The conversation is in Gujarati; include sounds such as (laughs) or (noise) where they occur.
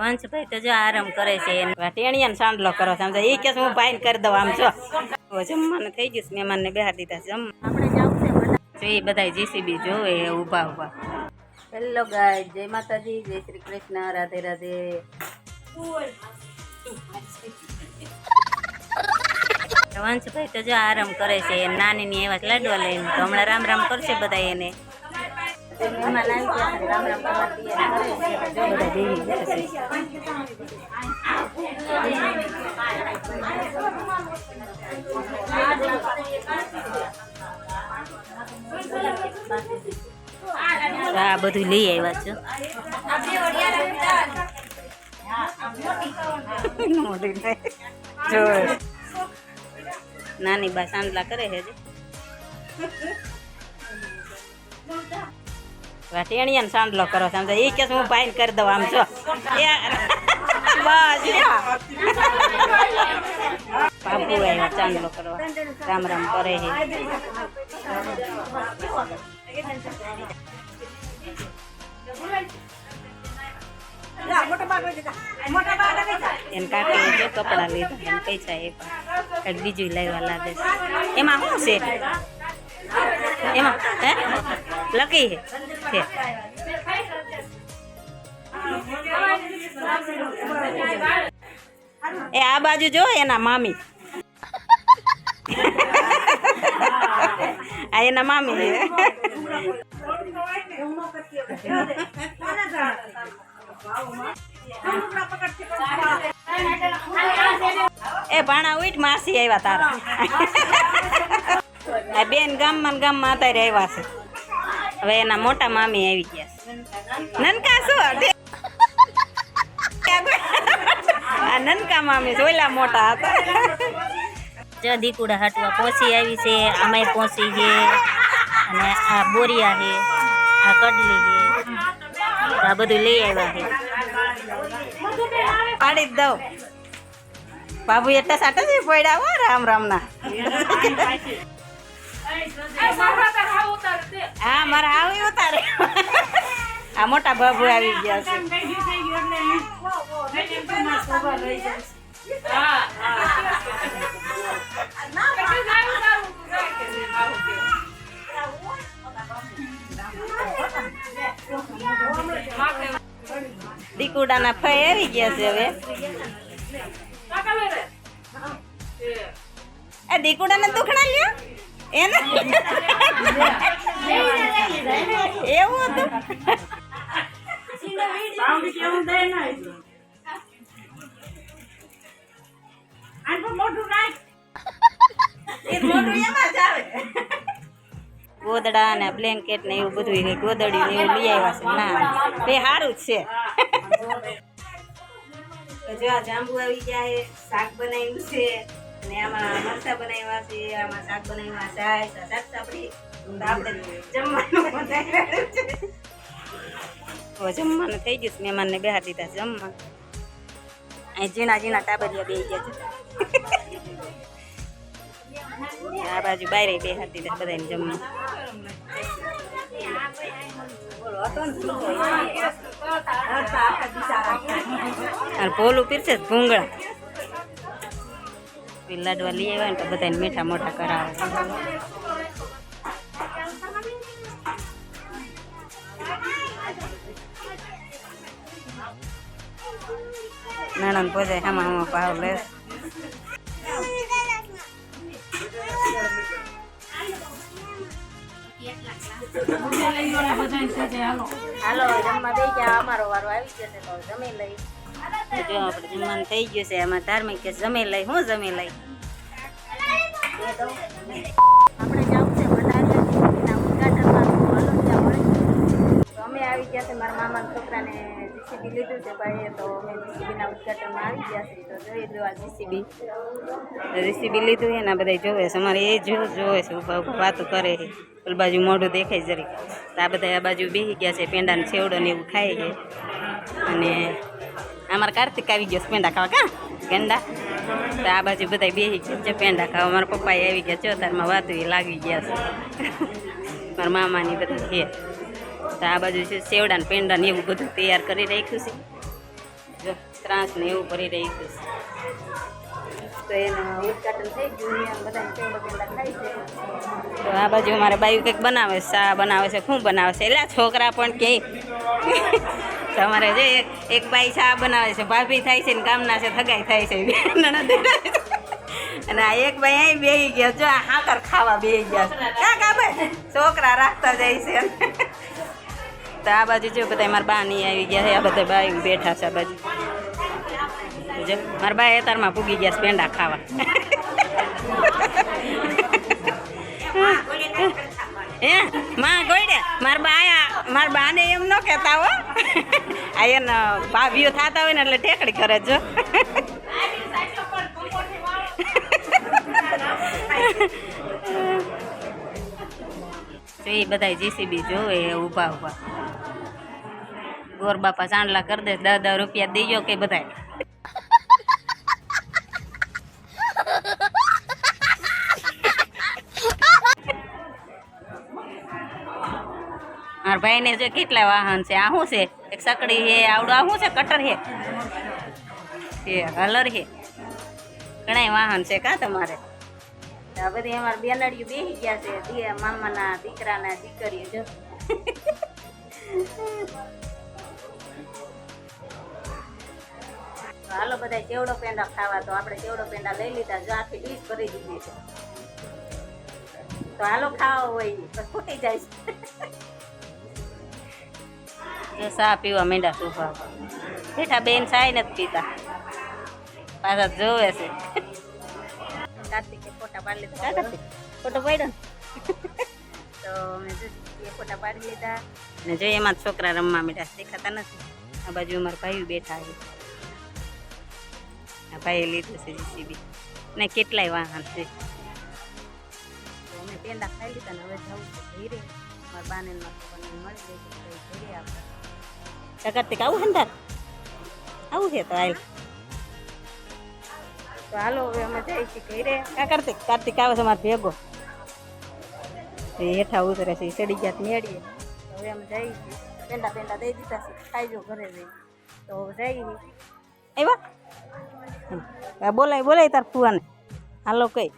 વંશભાઈ તો જો આરામ કરે છે ટેણિયાને સાંડલો કરો છે એ કે હું ભાઈને કરી દઉં આમ છો જમવાનું થઈ ગયું છે મહેમાનને બહાર દીધા છે જમવા. આપણે એ બધા. જીસીબી જોવે ઊભા ઊભા. હેલો ગાય જય માતાજી જય શ્રી કૃષ્ણ રાધે રાધે. વંશભાઈ તો જો આરામ કરે છે નાની ની એવા જ લાડવા લઈને તો હમણાં રામ રામ કરશે બધા એને. આ બધું લઈ આવ્યા છો. નાની બા સાંડલા કરે છે ટેણિયાને સાંડલો કરો છે એ કે હું પાઈન કરી દઉં આમ છો બસ. બાપુ આવ્યો ચાંદલો કરવા. રામ રામ કરે છે એને કાકી જો કપડા લીધા એને પૈસા એ પણ બીજું લાવ્યા લાગે એમાં શું છે? હે? લકી એ આ બાજુ જો એના મામી. આ એના મામી એ ભાણા ઉઠ, માસી આવ્યા તારા. બેન ગામમાં ગામમાં અત્યારે આવ્યા છે. હવે એના મોટા મામી આવી ગયા છે. નનકા શું? આ નનકા મામી છે, મોટા હતા. જો દીકુડા હટવા પોસી આવી છે આમાંય પોસી છે અને આ બોરિયા છે આ કડલી છે આ બધું લઈ આવ્યા છે. પાડી જ દઉં. બાબુ એટલા સાટા જ પડ્યા હો રામ રામના. હા મારા આવી ઉતારે. આ મોટા બાબુ આવી ગયા છે. દીકુડાના ફઈ આવી ગયા છે હવે. આ દીકુડાને દુખણા લ્યો. એને? એવું હતું? ગોદડા ને બ્લેન્કેટ ને એવું બધું ગોદડી ને એવું લઈ આવ્યા છે. ના બે સારું જ છે. જો આ જાંબુ આવી ગયા શાક બનાવ્યું છે. અને આમાં મરચા બનાવ્યા છે આમાં શાક બનાવ્યા શાક સાપડી તો જમવાનું થઈ ગયું મહેમાનને બેહાર દીધા છે જમવા અહીં ઝીણા ઝીણા ટાબરિયા બે ગયા છે આ બાજુ બારે બેહાર દીધા બધાને જમવા ભોલું પીરશે ભૂંગળા લાડવા લઈ આવ્યા ને તો બધાને મીઠા મોટા કરાવે. નાના પોતે હામાં હામાં ભાવ લે. હાલો, જમવા દઈ ગયા, અમારો વારો આવી જશે તો જમી લઈ જો, આપણે જમવાનું થઈ ગયું છે. એમાં ધાર્મિક કે જમી લઈ, હું જમી લઈ? આપણે જવું તો અમે આવી ગયા છે. મારા મામાના છોકરાને જીસીબી લીધું છે ભાઈએ, તો અમે જીસીબીના ઉદઘાટનમાં આવી ગયા છે. તો જોઈ લો આ જીસીબી. લીધું છે ને બધા જોવે છે. અમારે એ જોવે છે વાતો કરે છે. ઓલી બાજુ મોઢું દેખાય જરી આ બધા આ બાજુ બેસી ગયા છે પેંડા ને છેવડો ને એવું ખાય છે. અને અમારા કાર્તિક આવી ગયો છે, પેંડા ખાવા. કા? પેંડા તો આ બાજુ બધા બેસી ગયા છે પેંડા ખાવા. મારા પપ્પા આવી ગયા ચોથારમાં વાતો એ લાગી ગયા છે. (laughs) મારા મામાની બધા છે. તો આ બાજુ છે સેવડા ને પેંડા ને એવું બધું તૈયાર કરી રાખ્યું છે. જો, ત્રાસ ને એવું કરી રાખ્યું છે. તો છે આ બાજુ મારે બાયું કંઈક બનાવે છે ચા બનાવે છે, શું બનાવે છે? એટલે છોકરા પણ કે. તમારે જે એક ભાઈ ચા બનાવે છે, ભાભી થાય છે ને કામના છે થગાઈ થાય છે. અને આ એક ભાઈ અહીં બેહી ગયા, જો આ હાકર ખાવા બેહી ગયા છે. કા કા છોકરા રાખતા જાય છે. તો આ બાજુ જો બધા મારા બા નહીં આવી ગયા છે, આ બધા બાઈ બેઠા છે આ બાજુ. જો, મારા બા એતારમાં પૂગી ગયા છે પેંડા ખાવા. હે? માં ગોઈડે મારા બા માર બાને એમ ન કહેતા હો. આ એને ભાભીઓ થતા હોય ને એટલે ટેકડી કરે જો એ બધા જીસીબી જોવે ઊભા ઊભા. ગોર બાપા ચાંદલા કરી દે, દસ દસ રૂપિયા દેજો કે બધા મારા ભાઈને જો કેટલા વાહન છે, આ શું છે? સકડી છે આવડું. આ શું છે? કટર છે એ હલર છે ઘણા વાહન છે કા તમારે? આ બધી અમારે બેનડીઓ બેસી ગયા છે. દિયા મામાના દીકરાના દીકરીઓ જો. હાલો બધા ચેવડો પેંડા ખાવા તો આપણે ચેવડો પેંડા લઈ લીધા. જો આખી ડીશ ભરી દીધી છે. તો હાલો ખાવા હોય, તો ખૂટી જાય છે. જો ચા પીવા માંડ્યા સુભા બેઠા બેન ચાય નથી પીતા. પાછા જોવે છે. કાર્તિકે ફોટા પાડી લીધા. કાર્તિક, ફોટો પાડ્યો? તો અમે એ ફોટા પાડી લીધા. ને જો એમાં છોકરા રમવા મીઠા દેખાતા નથી. આ બાજુ અમારા ભાઈ બેઠા છે. આ ભાઈએ લીધું છે જીસીબી ને કેટલાય વાહન છે. અમે પેંડા ખાઈ લીધા ને હવે જવું છે ધીરે મારા બાને મળી જાય ધીરે આપણે કાર્તિક આવું તાર આવું છે તો આયલ તો હાલો હવે અમે જઈ છીએ ઘરે. કા કાર્તિક કાર્તિક આવે છે મારે ભેગો. એ હેઠા ઉતરે છે ચડી ગયા મેળીએ. હવે અમે જઈ છીએ. પેંડા પેંડા દઈ દીધા છે ખાઈજો ઘરે જઈ. તો જઈએ આવ્યા? બોલાય બોલાય તાર ફુવાને. હાલો કઈ.